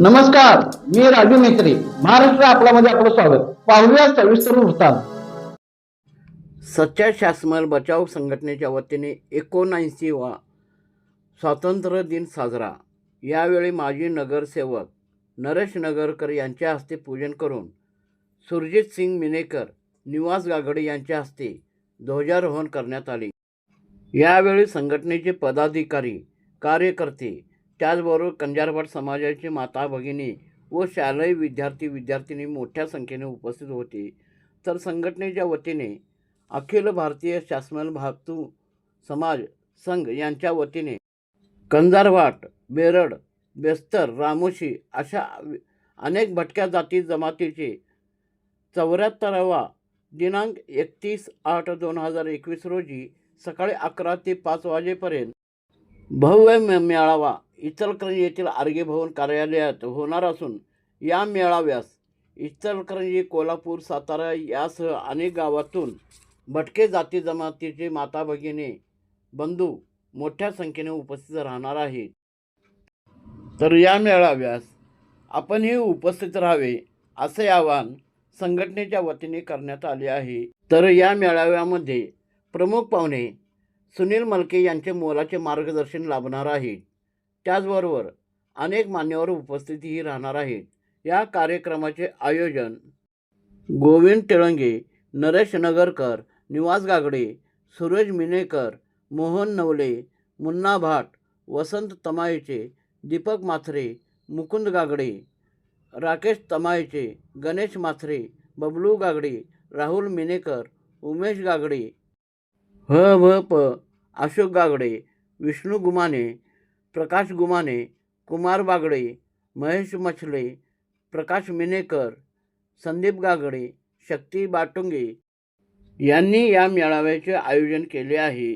नमस्कार मी राजू मेत्री महाराष्ट्र आपल्यामध्ये आपलं स्वागत. पाहूया सविस्तर वृत्तांत. सच्चा शासमल बचाव संघटनेच्या वतीने एकोणऐंशी वा स्वातंत्र्य दिन साजरा. यावेळी माजी नगरसेवक नरेश नगरकर यांच्या हस्ते पूजन करून सुरजित सिंग मिनेकर निवास गागडे यांच्या हस्ते ध्वजारोहण करण्यात आले. यावेळी संघटनेचे पदाधिकारी कार्यकर्ते त्याचबरोबर कंजारभट समाजाची माता भगिनी व शालेय विद्यार्थी विद्यार्थिनी मोठ्या संख्येने उपस्थित होती. तर संघटनेच्या वतीने अखिल भारतीय शासनल भातू समाज संघ यांच्या वतीने कंजारवाट बेरड बेस्तर रामोशी अशा अनेक भटक्या जाती जमातीचे चौऱ्याहत्तरावा दिनांक एकतीस आठ दोन हजार एकवीस रोजी सकाळी अकरा ते पाच वाजेपर्यंत भव्य मेळावा इचलकरंजी येथील आर्गे भवन कार्यालयात होणार असून या मेळाव्यास इचलकरंजी कोल्हापूर सातारा यासह अनेक गावातून भटके जाती जमातीचे माता भगिनी बंधू मोठ्या संख्येने उपस्थित राहणार आहेत. तर या मेळाव्यास आपणही उपस्थित राहावे असे आवाहन संघटनेच्या वतीने करण्यात आले आहे. तर या मेळाव्यामध्ये प्रमुख पाहुणे सुनील मलके यांचे मोलाचे मार्गदर्शन लाभणार आहे त्याचबरोबर अनेक मान्यवर उपस्थितीही राहणार आहेत. या कार्यक्रमाचे आयोजन गोविंद तिळंगे नरेश नगरकर निवास गागडे सूरज मिनेकर मोहन नवले मुन्ना भाट वसंत तमायचे दीपक माथरे मुकुंद गागडे राकेश तमायचे गणेश माथरे बबलू गागडे राहुल मिनेकर उमेश गागडे ह भ प अशोक गागडे विष्णू गुमाने प्रकाश गुमाने कुमार बागडे महेश मछले प्रकाश मिनेकर संदीप गागडे शक्ती बाटुंगे यांनी या मेळाव्याचे आयोजन केले आहे.